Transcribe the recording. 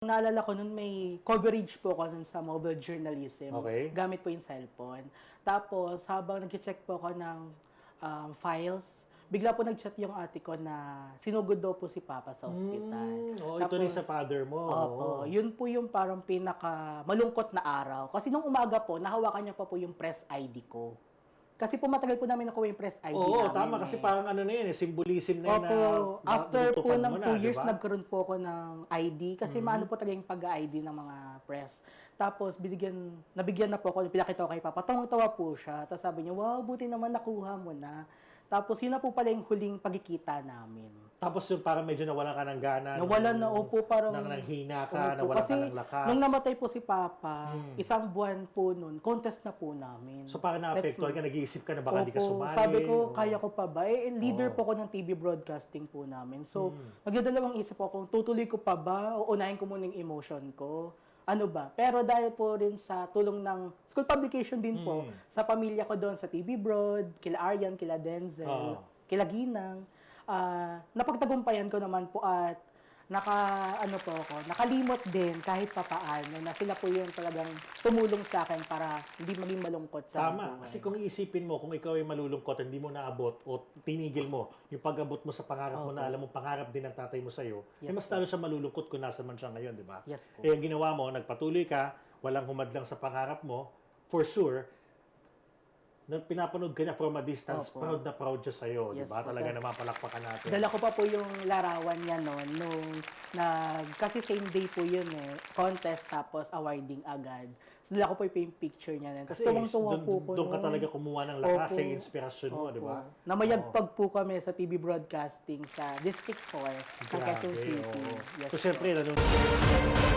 Naalala ko nun may coverage po ako nun sa mobile journalism. Okay. Gamit po yung cellphone. Tapos habang nag-check po ako ng um, files, bigla po nag-chat yung ate ko na sinugod daw po si Papa sa ospital. Mm, oh, ito na yung sa father mo. Opo, yun po yung parang pinaka malungkot na araw. Kasi nung umaga po, nahawakan niya pa po yung press ID ko. Kasi po matagal po namin nakuha yung press ID Oo, namin. tama. eh. Kasi parang ano na yun, eh, symbolism na yun Opo, na after po natutupan ng mo na, two di years, ba? nagkaroon po ako ng ID. Kasi Mhm. maano po talaga yung pag-ID ng mga press. Tapos, binigyan, nabigyan na po ako, pinakita ko kay Papa. Tawang-tawa po siya. Tapos sabi niya, wow, buti naman nakuha mo na. Tapos, yun na po pala yung huling pagkikita namin. Tapos yung parang medyo nawalan ka ng gana. Nawala na, opo, parang... Nang nanghina ka, Opo, nawalan kasi ka ng lakas. Nung namatay po si Papa, Mm. isang buwan po nun, contest na po namin. So parang naapektuhan ka, nag-iisip ka na baka di ka Opo, sumali. Sabi ko, Oo. kaya ko pa ba? Eh, leader Oo. po ko ng TV broadcasting po namin. So, Mm. nagdadalawang isip ako tutuloy ko pa ba o unahin ko muna yung emotion ko. Ano ba? Pero dahil po rin sa tulong ng school publication din po, Mm. sa pamilya ko doon, sa TV Broad, kila Aryan, kila Denzel, Oo. kila Ginang, ah, napagtagumpayan ko naman po at naka ano po ako, nakalimot din kahit papaano na sila po yung talagang tumulong sa akin para hindi maging malungkot sa Tama. buhay. Kasi kung iisipin mo, kung ikaw ay malulungkot, hindi mo naabot o tinigil mo yung pag-abot mo sa pangarap mo na alam mo pangarap din ng tatay mo sa'yo, eh Yes, mas lalo siya malulungkot kung nasa man siya ngayon, di ba? Yes po. Eh, ang ginawa mo, nagpatuloy ka, walang humadlang sa pangarap mo, for sure, na pinapanood ka niya from a distance, Opo. proud na proud siya sa'yo, di Yes ba? po, Talaga tas- naman palakpakan natin. Dala ko pa po yung larawan niya noon nung nag kasi same day po yun eh contest tapos awarding agad. So dala ko po yung picture niya noon. Kasi tuwang-tuwa po ko Doon ka noon. talaga kumuha ng lakas, Opo. yung inspirasyon mo, di ba? Namayagpag po kami sa TV broadcasting sa District 4 ng Grabe, Quezon City. oo. Yes So, po. syempre, nanonood